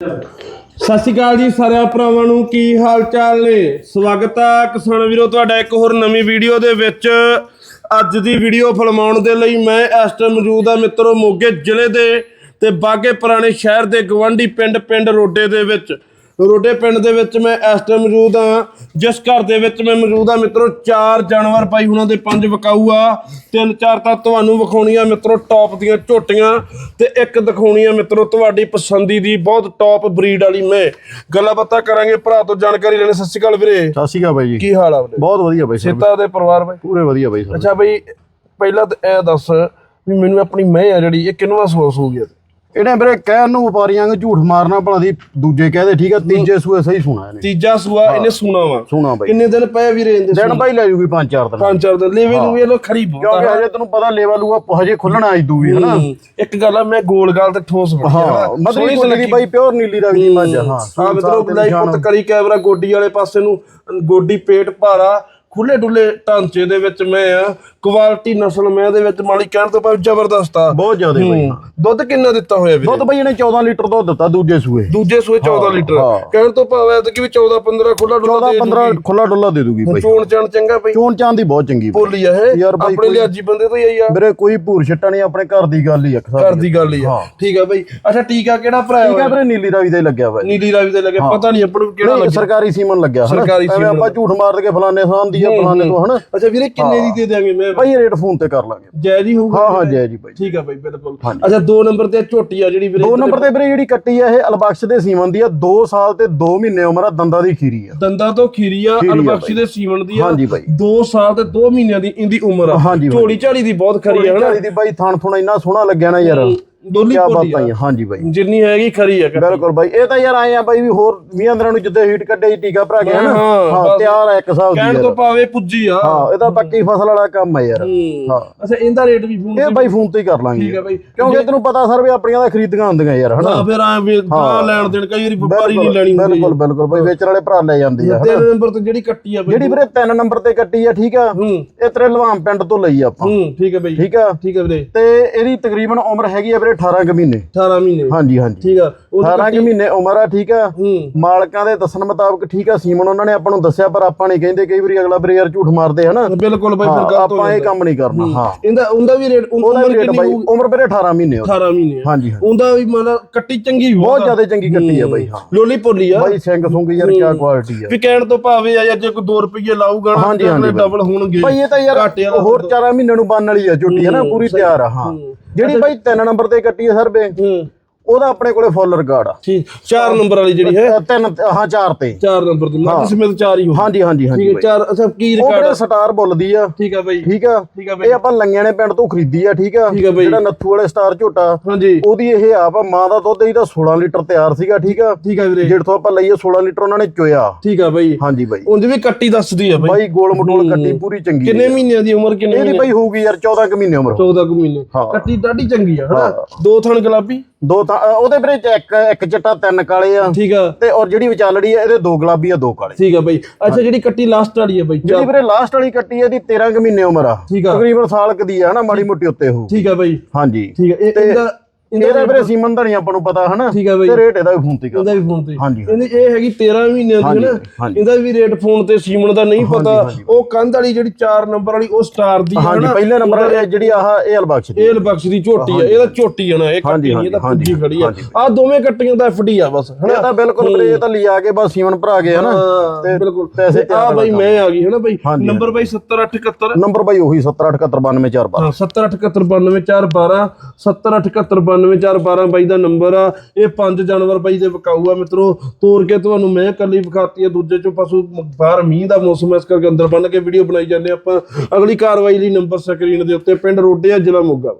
ਸਤਿ ਸ਼੍ਰੀ ਅਕਾਲ ਜੀ ਸਾਰਿਆਂ ਭਰਾਵਾਂ ਨੂੰ, ਕੀ ਹਾਲ ਚਾਲ ਨੇ? ਸਵਾਗਤ ਆ ਕਿਸਾਨ ਵੀਰੋ, ਤੁਹਾਡਾ ਇੱਕ ਹੋਰ ਨਵੀਂ ਵੀਡੀਓ ਦੇ ਵਿੱਚ। ਅੱਜ ਦੀ ਵੀਡੀਓ ਫਿਲਮਾਉਣ ਦੇ ਲਈ ਮੈਂ ਇਸ ਟਾਈਮ ਮੌਜੂਦ ਹਾਂ ਮਿੱਤਰੋ ਮੋਗੇ ਜ਼ਿਲ੍ਹੇ ਦੇ ਤੇ ਬਾਗੇ ਪੁਰਾਣੇ ਸ਼ਹਿਰ ਦੇ ਗਵੰਡੀ ਪਿੰਡ ਪਿੰਡ ਰੋਡੇ ਦੇ ਵਿੱਚ। ਰੋਡੇ ਪਿੰਡ ਦੇ ਵਿੱਚ ਮੈਂ ਇਸ ਟਾਈਮ ਮੌਜੂਦ ਹਾਂ। ਜਿਸ ਘਰ ਦੇ ਵਿੱਚ ਮੈਂ ਮੌਜੂਦ ਹਾਂ ਮਿੱਤਰੋ ਚਾਰ ਜਾਨਵਰ ਪਾਈ ਉਹਨਾਂ ਦੇ ਪੰਜ ਵਿਕਾਊ ਆ ਤਿੰਨ ਚਾਰ ਤਾਂ ਤੁਹਾਨੂੰ ਵਿਖਾਉਣੀਆਂ ਮਿੱਤਰੋ ਟੌਪ ਦੀਆਂ ਝੋਟੀਆਂ ਤੇ ਇੱਕ ਦਿਖਾਉਣੀ ਆ ਮਿੱਤਰੋ ਤੁਹਾਡੀ ਪਸੰਦੀ ਦੀ ਬਹੁਤ ਟੌਪ ਬਰੀਡ ਵਾਲੀ ਮੈਂ। ਗੱਲਾਂ ਬਾਤਾਂ ਕਰਾਂਗੇ ਭਰਾ ਤੋਂ ਜਾਣਕਾਰੀ ਲੈਣੀ। ਸਤਿ ਸ਼੍ਰੀ ਅਕਾਲ ਵੀਰੇ। ਸਤਿ ਸ਼੍ਰੀ ਅਕਾਲ ਬਾਈ ਜੀ। ਕੀ ਹਾਲ ਆ ਵੀਰੇ? ਬਹੁਤ ਵਧੀਆ ਬਾਈ ਸਾਹਿਬ ਸਿੱਤਾ ਦੇ ਪਰਿਵਾਰ ਬਾਈ। ਪੂਰੇ ਵਧੀਆ ਬਾਈ ਸਾਹਿਬ ਅੱਛਾ ਬਈ ਪਹਿਲਾਂ ਤਾਂ ਇਹ ਦੱਸ ਵੀ ਮੈਨੂੰ ਆਪਣੀ ਮੈਂ ਆ ਜਿਹੜੀ ਇਹ ਕਿੰਨਵਾ ਸੋਸ ਹੋ ਗਿਆ? ਇਹਨੇ ਵੀਰੇ ਕਹਿਣ ਨੂੰ ਵਪਾਰੀਆਂ ਨੂੰ ਝੂਠ ਮਾਰਨਾ ਭਲਾ ਦੀ ਦੂਜੇ ਕਹਦੇ ਠੀਕ ਆ? ਤੀਜੇ ਸੂਏ ਸਹੀ ਸੁਣਾ ਇਹਨੇ। ਤੀਜਾ ਸੂਆ ਇਹਨੇ ਸੁਣਾ ਵਾ। ਸੁਣਾ ਬਾਈ। ਕਿੰਨੇ ਦਿਨ ਪਏ ਵੀਰੇ ਇਹਦੇ ਦਿਨ ਬਾਈ ਲੈ ਜੂਗੀ ਪੰਜ ਚਾਰ ਦਿਨ। ਪੰਜ ਚਾਰ ਦਿਨ। ਲੈਵੇ ਨੂੰ ਇਹ ਲੋ ਖਰੀ ਬਹੁਤ ਕਿਉਂਕਿ ਹਜੇ ਤੈਨੂੰ ਪਤਾ ਲੇਵਾ ਲੂਆ ਹਜੇ ਖੁੱਲਣਾ ਅੱਜ ਦੂ ਵੀ ਹਨਾ? ਹੂੰ। ਇੱਕ ਗੱਲ ਆ ਮੈਂ ਗੋਲ ਗਾਲ ਤੇ ਠੋਸ ਬਣੀ ਹਾਂ ਮਦਰੀ ਕੋਲੀ ਬਾਈ ਪਿਓਰ ਨੀਲੀ ਰੰਗ ਦੀ ਮੱਝ ਆ, ਹਾਂ। ਹਾਂ ਮਤਲਬ ਲਾਈ ਪੁੱਤ ਕਰੀ ਕੈਮਰਾ ਗੋਡੀ ਵਾਲੇ ਪਾਸੇ ਨੂੰ ਗੋਡੀ ਪੇਟ ਭਾਰਾ ਖੁੱਲੇ ਡੁੱਲੇ ਢਾਂਚੇ ਦੇ ਵਿੱਚ ਮੈਂ ਆ ਕੁਆਲਿਟੀ ਨਸਲ ਮੈਂ ਦੇ ਵਿੱਚ ਮਾਲੀ ਕਹਿਣ ਤੋਂ ਭਾਵੇਂ ਜ਼ਬਰਦਸਤ ਆ। ਬਹੁਤ ਜ਼ਿਆਦਾ ਬਾਈ। ਹੂੰ। ਦੁੱਧ ਕਿੰਨਾ ਦਿੱਤਾ ਹੋਇਆ ਵੀਰੇ? ਦੁੱਧ ਬਾਈ ਇਹਨੇ 14 ਲੀਟਰ ਦੁੱਧ ਦਿੱਤਾ ਦੂਜੇ ਸੂਏ। ਦੂਜੇ ਸੂਏ 14 ਲੀਟਰ। ਹਾਂ। ਕਹਿਣ ਤੋਂ ਭਾਵੇਂ ਕਿ ਵੀ 14 15 ਖੁੱਲਾ ਡੁੱਲਾ 14 ਦੇ 15 ਖੁੱਲਾ ਡੁੱਲਾ ਦੇ ਦੂਗੀ ਬਾਈ। ਚੋਣ ਚਣ ਚੰਗਾ ਪਈ ਚੋਣ ਚਾਂ ਦੀ ਬਹੁਤ ਚੰਗੀ ਬਾਈ। ਬੋਲੀ ਆ ਇਹ। ਯਾਰ ਬਾਈ ਆਪਣੇ ਲਿਆਜੀ ਬੰਦੇ ਤੋਂ ਹੀ ਆਈ ਆ। ਵੀਰੇ ਕੋਈ ਭੂਰ ਛੱਟਾ ਨਹੀਂ ਆਪਣੇ ਘਰ ਦੀ ਗੱਲ ਹੀ ਆ ਘਰ ਦੀ ਗੱਲ ਹੀ ਆ। ਹਾਂ। ਠੀਕ ਆ ਬਈ। ਅੱਛਾ ਟੀਕਾ ਕਿਹੜਾ ਭਰਾਇਆ ਠੀਕ ਆ ਹੋਇਆ? ਵੀਰੇ ਨੀਲੀ ਰਾਵੀ ਦਾ ਹੀ ਲੱਗਿਆ ਬਾਈ ਨੀਲੀ ਰਾਵੀ ਦੇ ਲੱਗੇ ਪਤਾ ਨਹੀਂ ਆਪਾਂ ਨੂੰ ਕਿਹੜਾ ਨਹੀਂ, ਲੱਗਿਆ। ਸਰਕਾਰੀ ਸੀਮਨ ਲੱਗਿਆ ਹਨਾ? ਸਰਕਾਰੀ ਐਵੇਂ ਸੀਮਨ ਆਪਾਂ ਝੂਠ ਮਾਰ ਕੇ ਫਲਾਣੇ ਥਾਂ ਦੀ ਆ ਫਲਾਣੇ ਤੋਂ ਹਨਾ? ਅੱਛਾ ਵੀਰੇ ਕਿੰਨੇ ਦੀ ਦੇ ਦਿਆਂਗੇ ਮੈਂ? ਭਾਈ ਰੇਟ ਫੋਨ ਤੇ ਕਰ ਲਾਂਗੇ। ਜਾਇਜ਼ ਹੀ ਹੋਊਗਾ ਹਾਂ ਹਾਂ ਜੈ ਜੀ ਭਾਈ। ਠੀਕ ਆ ਬਾਈ ਬਿਲਕੁਲ। ਅੱਛਾ ਦੋ ਨੰਬਰ ਤੇ ਝੋਟੀ ਆ ਜਿਹੜੀ ਵੀਰੇ ਦੋ ਨੰਬਰ ਤੇ ਵੀਰੇ ਜਿਹੜੀ ਕੱਟੀ ਆ ਇਹ ਅਲਬਖਸ਼ ਦੇ ਸੀਮਨ ਦੀ ਆ। 2 ਸਾਲ ਤੇ 2 ਮਹੀਨੇ ਉਮਰ ਆ ਦੰਦਾਂ ਦੀ ਖੀਰੀ ਆ। ਦੰਦਾਂ ਤੋਂ ਖੀਰੀ ਆ ਅਲਬਖਸ਼ੀ ਦੇ ਸੀਵਨ ਦੀ ਆ। ਹਾਂਜੀ ਬਾਈ 2 ਸਾਲ ਤੇ 2 ਮਹੀਨਿਆਂ ਦੀ ਇਹਦੀ ਉਮਰ ਆ। ਝੋਲੀ ਝਾੜੀ ਦੀ ਬਹੁਤ ਖਰੀ ਆ ਹਨਾ? ਝਾੜੀ ਦੀ ਬਾਈ ਥਣ ਥੁਣਾ ਇੰਨਾ ਸੋਹਣਾ ਲੱਗਿਆ ਨਾ ਯਾਰ। ਦੋਲੀ ਕੀ ਭੋਲੀ ਬਾਤਾਂ ਆ ਹੀ ਆ। ਹਾਂਜੀ ਬਾਈ। ਜਿੰਨੀ ਹੈਗੀ ਖਰੀ ਆ ਕੱਟੀ। ਬਿਲਕੁਲ ਬਾਈ ਇਹ ਤਾਂ ਯਾਰ ਆਏ ਆ ਬਾਈ ਵੀ ਹੋਰ 20 ਦਿਨਾਂ ਨੂੰ ਜਿੱਦੇ ਹੀਟ ਕੱਢੇ ਜੀ ਟੀਕਾ ਭਰਾ ਕੇ ਹਨਾ? ਹਾਂ, ਹਾਂ ਬਸ। ਤਿਆਰ ਆ ਇੱਕ ਸਾਲ ਦੀ ਕਹਿਣ ਯਾਰ। ਤੋਂ ਭਾਵੇਂ ਪੁੱਜੀ ਆ। ਹਾਂ ਇਹ ਤਾਂ ਪੱਕੀ ਫਸਲ ਵਾਲਾ ਕੰਮ ਆ ਯਾਰ। ਹੂੰ। ਹਾਂ। ਅੱਛਾ ਇਹਦਾ ਰੇਟ ਵੀ ਫੋਨ ਇਹ ਬਾਈ ਫੋਨ ਤੇ ਹੀ ਕਰ ਲਾਂਗੇ। ਠੀਕ ਆ ਬਾਈ। ਕਿਉਂਕਿ ਤੈਨੂੰ ਪਤਾ ਸਰ ਵੀ ਆਪਣੀਆਂ ਦਾ ਖਰੀਦੀਆਂ ਹੁੰਦੀਆਂ ਯਾਰ ਹਨਾ? ਹਾਂ ਫਿਰ ਆ ਵੀ ਗਾਂ ਲੈਣ ਦੇਣ ਕਈ ਵਾਰੀ ਵਪਾਰੀ ਨਹੀਂ ਲੈਣੀ ਹੁੰਦੀ। ਬਿਲਕੁਲ ਬਿਲਕੁਲ ਬਾਈ ਵੇਚਣ ਵਾਲੇ ਭਰਾ ਲੈ ਜਾਂਦੇ ਆ ਤਿੰਨ ਨੰਬਰ ਤੇ ਜਿਹੜੀ ਕੱਟੀ ਆ ਬਾਈ। ਜਿਹੜੀ ਵੀਰੇ 3 ਨੰਬਰ ਤੇ ਕੱਟੀ ਆ ਠੀਕ ਆ? ਹੂੰ। ਇਹ ਤੇਰੇ ਲਵਾਮ ਪਿੰਡ ਤੋਂ ਲਈ ਆਪਾਂ। ਹੂੰ ਠੀਕ ਹੈ ਬਾਈ। ਠੀਕ ਆ? ਠੀਕ ਹੈ ਵੀਰੇ। ਤੇ ਇਹਦੀ ਤਕਰੀਬਨ ਉਮਰ ਹੈਗੀ ਆ ਵੀਰੇ 18 ਕੁ ਮਹੀਨੇ। 18 ਮਹੀਨੇ। ਹਾਂਜੀ ਹਾਂਜੀ। ਠੀਕ ਆ। ਉਹ 18 ਕੁ ਮਹੀਨੇ ਉਮਰ ਆ ਠੀਕ ਆ? ਹੂੰ। ਮਾਲਕਾਂ ਦੇ ਦੱਸਣ ਮੁਤਾਬਕ ਠੀਕ ਆ ਸੀਮਨ ਉਹਨਾਂ ਨੇ ਆਪਾਂ ਨੂੰ ਦੱਸਿਆ ਪਰ ਆਪਾਂ ਨਹੀਂ ਕਹਿੰਦੇ ਕਈ ਵਾਰੀ ਅਗਲਾ ਵੀਰੇ ਯਾਰ ਝੂਠ ਮਾਰਦੇ ਹਨਾ ਬਿਲਕੁਲ ਬਾਈ ਫਿਰ ਗਲਤ ਹੋ ਆਪਾਂ ਇਹ ਕੰਮ ਨਹੀਂ ਕਰਨਾ ਹਾਂ। ਇਹਦਾ ਉਹਦਾ ਵੀ ਰੇਟ ਉਹਦਾ ਉਮਰ ਵੀ ਰੇਟ ਕਿੰਨੀ ਬਾਈ ਹੋਊ? ਉਮਰ ਵੀਰੇ 18 ਮਹੀਨੇ ਉਹਦੀ। 18 ਮਹੀਨੇ। ਹਾਂਜੀ ਉਹਦਾ ਵੀ ਮਤਲਬ ਕੱਟੀ ਚੰਗੀ ਬਹੁਤ ਜ਼ਿਆਦਾ ਚੰਗੀ ਕੱਟੀ ਆ ਬਾਈ ਹਾਂ। ਲੋਲੀ ਪੋਲੀ ਆ। ਬਾਈ ਸਿੰਘ ਸੁੰਗ ਯਾਰ ਕੀ ਕੁਆਲਿਟੀ ਆ। ਵੀ ਕਹਿਣ ਤੋਂ ਭਾਵੇਂ ਆ ਜੇ ਕੋਈ 2 ਰੁਪਏ ਲਾਊਗਾ ਨਾ ਤੇ ਡਬਲ ਹੋਣਗੇ। ਬਾਈ ਇਹ ਤਾਂ ਯਾਰ ਹੋਰ 4 ਮਹੀਨਿਆਂ ਨੂੰ ਬੰਨ ਵਾਲੀ ਆ ਝੋਟੀ ਹੈ ਨਾ? ਪੂਰੀ ਤਿਆਰ ਆ ਹਾਂ। ਜਿਹੜੀ ਬਾਈ 3 ਨੰਬਰ ਤੇ ਕੱਟੀ ਆ ਸਰ ਬੇ ਹੂੰ। ਉਹਦਾ ਆਪਣੇ ਕੋਲੇ ਫੁੱਲ ਰਿਕਾਰਡ ਆ। ਠੀਕ 4 ਨੰਬਰ ਵਾਲੀ ਜਿਹੜੀ ਹੈ। ਤਿੰਨ ਹਾਂ ਚਾਰ ਤੇ। 4 ਨੰਬਰ ਦੀ ਮੱਧ ਸਮੇਤ 4 ਹੀ ਹੋ। ਹਾਂਜੀ ਹਾਂਜੀ ਹਾਂਜੀ ਠੀਕ ਹੈ। 4 ਅੱਛਾ ਕੀ ਰਿਕਾਰਡ ਵੀਰੇ ਸਟਾਰ ਬੁੱਲਦੀ ਆ। ਠੀਕ ਆ ਬਾਈ। ਠੀਕ ਆ। ਆ ਇਹ ਆਪਾਂ ਲੰਗਿਆਣੇ ਪਿੰਡ ਤੋਂ ਖਰੀਦੀ ਆ ਠੀਕ ਆ। ਆ। ਜਿਹੜਾ ਨੱਥੂ ਵਾਲੇ ਸਟਾਰ ਝੋਟਾ ਹਾਂਜੀ। ਉਹਦੀ ਇਹ ਆਪ ਆ ਮਾਂ ਦਾ ਦੁੱਧ ਇਹਦਾ 16 ਲੀਟਰ ਤਿਆਰ ਸੀਗਾ ਠੀਕ ਆ। ਠੀਕ ਆ ਵੀਰੇ। ਜਿਹੜੇ ਤੋਂ ਆਪਾਂ ਲਈਏ 16 ਲੀਟਰ ਉਹਨਾਂ ਨੇ ਚੋਇਆ। ਠੀਕ ਆ ਬਾਈ। ਹਾਂਜੀ ਬਾਈ। ਉਂਝ ਵੀ ਕੱਟੀ ਦੱਸਦੀ ਆ ਬਾਈ। ਬਾਈ ਗੋਲ ਮਟੋਲ ਕੱਟੀ ਪੂਰੀ ਚੰਗੀ ਕਿੰਨੇ ਮਹੀਨਿਆਂ ਦੀ ਉਮਰ ਕਿੰਨੇ ਇਹਦੀ ਬਾਈ ਹੋਊਗੀ ਯਾਰ 14 ਕੁ ਮਹੀਨੇ ਉਮਰ। 14 ਕੁ ਮਹੀਨੇ। ਕੱਟੀ ਡਾਢੀ ਚੰਗੀ ਆ ਹਨਾ? ਦੋ ਥਣ ਗੁਲਾਬੀ। ਦੋ ਤਾਂ ਅ, ਉਹਦੇ ਵੀਰੇ ਚ ਇੱਕ ਇੱਕ ਚਿੱਟਾ ਤਿੰਨ ਕਾਲੇ ਆ। ਠੀਕ ਆ। ਤੇ ਔਰ ਜਿਹੜੀ ਵਿਚਾਲੜੀ ਆ ਇਹਦੇ ਦੋ ਗੁਲਾਬੀ ਆ ਦੋ ਕਾਲੇ। ਠੀਕ ਆ ਬਾਈ। ਅੱਛਾ ਜਿਹੜੀ ਕੱਟੀ ਲਾਸਟ ਵਾਲੀ ਆ ਬਾਈ ਜਿਹੜੀ ਵੀਰੇ ਲਾਸਟ ਵਾਲੀ ਕੱਟੀ ਆ ਇਹਦੀ 13 ਕੁ ਮਹੀਨੇ ਉਮਰ ਆ। ਠੀਕ ਆ। ਤਕਰੀਬਨ ਸਾਲ ਕੁ ਦੀ ਆ ਹਨਾ ਮਾੜੀ ਮੋਟੀ ਉੱਤੇ ਹੋਊ ਠੀਕ ਆ ਬਾਈ। ਹਾਂਜੀ। ਠੀਕ ਆ। ਇਹ ਇਹਦਾ ਇਹਦਾ ਵੀਰੇ ਸੀਮਨ ਦਾ ਨਹੀਂ ਆਪਾਂ ਨੂੰ ਪਤਾ ਹਨਾ? ਠੀਕ ਆ ਬਾਈ। ਤੇ ਰੇਟ ਇਹਦਾ ਵੀ ਫੋਨ ਤੇ ਕਰ ਇਹਦਾ ਵੀ ਫੋਨ ਤੇ ਹਾਂਜੀ। ਇਹਦੀ ਇਹ ਹੈਗੀ 13 ਮਹੀਨਿਆਂ ਦੀ ਹਾਂਜੀ, ਹੈ ਹਾਂਜੀ। ਨਾ ਇਹਦਾ ਵੀ ਰੇਟ ਫੋਨ ਤੇ ਸੀਮਨ ਦਾ ਨਹੀਂ ਪਤਾ। ਉਹ ਕੰਧ ਵਾਲੀ ਜਿਹੜੀ 4 ਨੰਬਰ ਵਾਲੀ ਉਹ ਸਟਾਰ ਦੀ ਹੈ ਹਾਂਜੀ ਪਹਿਲੇ ਨੰਬਰ ਵਾਲੀ ਜਿਹੜੀ ਆਹ ਇਹ ਅਲਬਖਸ਼ ਦੀ। ਏਲ ਬਖਸ਼ ਦੀ ਝੋਟੀ ਆ ਇਹਦਾ ਝੋਟੀ ਆ ਨਾ ਇਹ ਕੱਟੀ ਨਹੀਂ ਇਹਦਾ ਪੁੱਜੀ ਖੜੀ ਆ। ਆ ਦੋਵੇਂ ਕੱਟੀਆਂ ਦਾ ਐਫਡੀ ਆ ਬਸ ਇਹ ਤਾਂ ਬਿਲਕੁਲ ਵੀਰੇ ਇਹ ਤਾਂ ਲਿਆ ਕੇ ਬਸ ਸੀਮਨ ਭਰਾ ਗਏ ਹਨਾ? ਹਾਂ ਤੇ ਬਿਲਕੁਲ। ਪੈਸੇ ਤੇ ਆ ਬਾਈ ਮੈਂ ਆ ਗਈ ਹੈ ਨਾ ਬਾਈ ਨੰਬਰ ਬਾਈ 70871 ਨੰਬਰ ਬਾਈ ਉਹੀ 789194 ਹਾਂ 70871929412 70871929412 ਬਾਈ ਦਾ ਨੰਬਰ ਆ। ਇਹ ਪੰਜ ਜਾਨਵਰ ਬਾਈ ਦੇ ਵਿਕਾਊ ਆ। ਮਿੱਤਰੋ, ਤੋਰ ਕੇ ਤੁਹਾਨੂੰ ਮੈਂ ਕੱਲੀ ਵਿਖਾਤੀ ਆ। ਦੂਜੇ ਚੋਂ ਪਸ਼ੂ ਬਾਹਰ ਮੀਂਹ ਦਾ ਮੌਸਮ ਇਸ ਕਰਕੇ ਅੰਦਰ ਬੰਨ ਕੇ ਵੀਡੀਓ ਬਣਾਈ ਜਾਂਦੇ ਆਪਾਂ। ਅਗਲੀ ਕਾਰਵਾਈ ਲਈ ਨੰਬਰ ਸਕਰੀਨ ਦੇ ਉੱਤੇ, ਪਿੰਡ ਰੋਡੇ ਆ, ਜ਼ਿਲ੍ਹਾ ਮੋਗਾ।